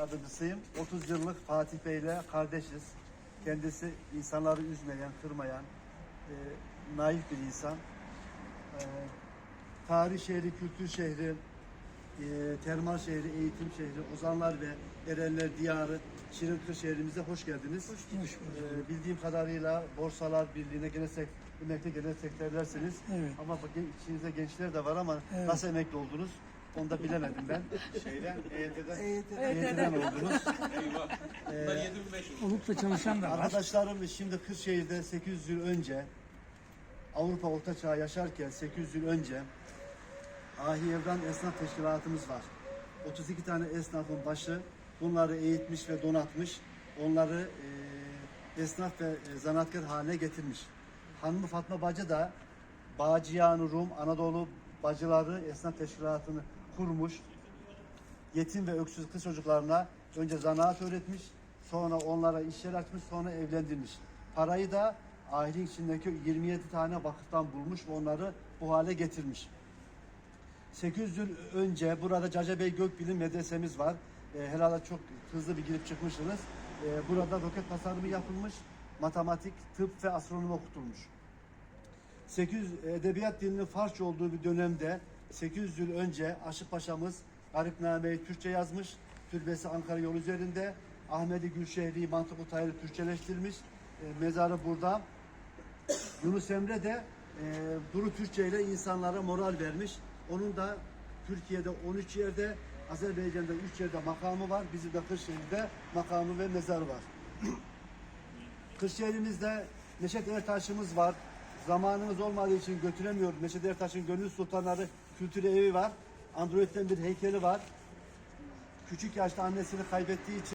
yardımcısıyım. 30 yıllık Fatih Bey'le kardeşiz. Kendisi insanları üzmeyen, kırmayan, e, naif bir insan. E, tarih şehri, kültür şehri, e, termal şehri, eğitim şehri, ozanlar ve erenler diyarı Şirinkır şehrimize hoş geldiniz. Hoş bulduk. E, bildiğim kadarıyla Borsalar Birliği'ne genel, sek emekli genel sekretersiniz. Evet. Ama bakın içinizde gençler de var ama Evet. nasıl emekli oldunuz? Onu da bilemedim ben. Şeyden, EYT'den, EYT'den. EYT'den oldunuz. Bunlar 7500. Olukla çalışan da var. Arkadaşlarım şimdi Kırşehir'de 800 yıl önce Avrupa Orta Çağ yaşarken 800 yıl önce Ahi Evran Esnaf Teşkilatımız var. 32 tane esnafın başı bunları eğitmiş ve donatmış. Onları e, esnaf ve e, zanaatkar haline getirmiş. Hanımı Fatma Bacı da Bağcıyan Rum Anadolu Bacıları Esnaf Teşkilatı'nı kurmuş yetim ve öksüz kız çocuklarına önce zanaat öğretmiş, sonra onlara iş yer açmış, sonra evlendirmiş. Parayı da ailenin içindeki 27 tane vakıftan bulmuş ve onları bu hale getirmiş. 800 yıl önce burada Caca Bey Gökbilim medresemiz var. E, herhalde çok hızlı bir girip çıkmışsınız. E, burada roket tasarımı yapılmış, matematik, tıp ve astronomi okutulmuş. 800 edebiyat dilinin Farsça olduğu bir dönemde 800 yıl önce Aşık Paşa'mız Garipname'yi Türkçe yazmış. Türbesi Ankara yolu üzerinde. Ahmedi Gülşehri Mantık-ı Tahir'i Türkçeleştirmiş. E, mezarı burada. Yunus Emre de e, Duru Türkçe ile insanlara moral vermiş. Onun da Türkiye'de 13 yerde, Azerbaycan'da 3 yerde makamı var. Bizim de Kırşehir'de makamı ve mezarı var. Kırşehir'imizde Neşet Ertaş'ımız var. Zamanımız olmadığı için götüremiyoruz. Neşet Ertaş'ın Gönül Sultanları Kültürü Evi var. Android'den bir heykeli var. Küçük yaşta annesini kaybettiği için